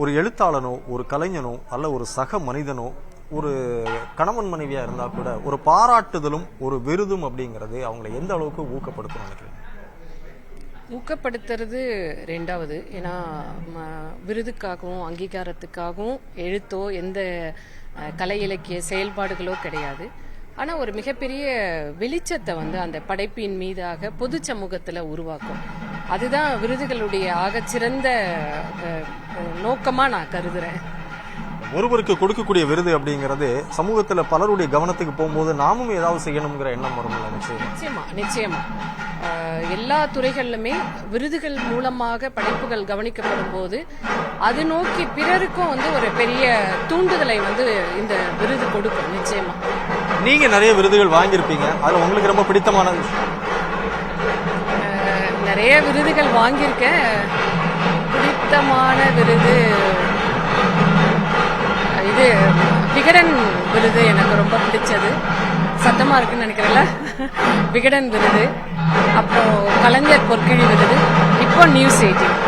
ஒரு எழுத்தாளனோ ஒரு கலைஞனோ அல்ல ஒரு சக மனிதனோ ஒரு கணவன் மனைவியா இருந்தா கூட ஒரு பாராட்டுதலும் ஒரு விருதும் அப்படிங்கிறது அவங்களை எந்த அளவுக்கு ஊக்கப்படுத்தும் நினைக்கிறேன் ஊக்கப்படுத்துறது ரெண்டாவது. ஏன்னா விருதுக்காகவும் அங்கீகாரத்துக்காகவும் எழுத்தோ எந்த கலை இலக்கிய செயல்பாடுகளோ கிடையாது. ஆனால் ஒரு மிகப்பெரிய வெளிச்சத்தை வந்து அந்த படைப்பின் மீதாக பொது சமூகத்தில் உருவாக்கும். அதுதான் விருதுகளுடைய ஆகச்சிறந்த நோக்கமாக நான் கருதுறேன். ஒருவருக்கு கொடுக்கக்கூடிய விருது அப்படிங்கிறது சமூகத்துல பலருடைய கவனத்துக்கு போகும்போது நாமும் ஏதாவது செய்யணுங்கிற எண்ணம் வரும்ல நிச்சயமா. நிச்சயமா எல்லா துறைகளிலுமே விருதுகள் மூலமாக படைப்புகள் கவனிக்கப்படும் போது அது நோக்கி பிறருக்கும் வந்து ஒரு பெரிய தூண்டுதலை வந்து இந்த விருது கொடுக்கும் நிச்சயமா. நீங்க நிறைய விருதுகள் வாங்கியிருப்பீங்க. அதுல உங்களுக்கு ரொம்ப பிடித்தமான விஷயம். நிறைய விருதுகள் வாங்கியிருக்கேன். பிடித்தமான விருது இது விகடன் விருது எனக்கு ரொம்ப பிடிச்சது. சத்தமா இருக்குன்னு நினைக்கிறேன்ல? விகடன் விருது. அப்புறம் கலைஞர் பொற்கிழி விருது. இப்போ நியூஸ் எயிட்டின்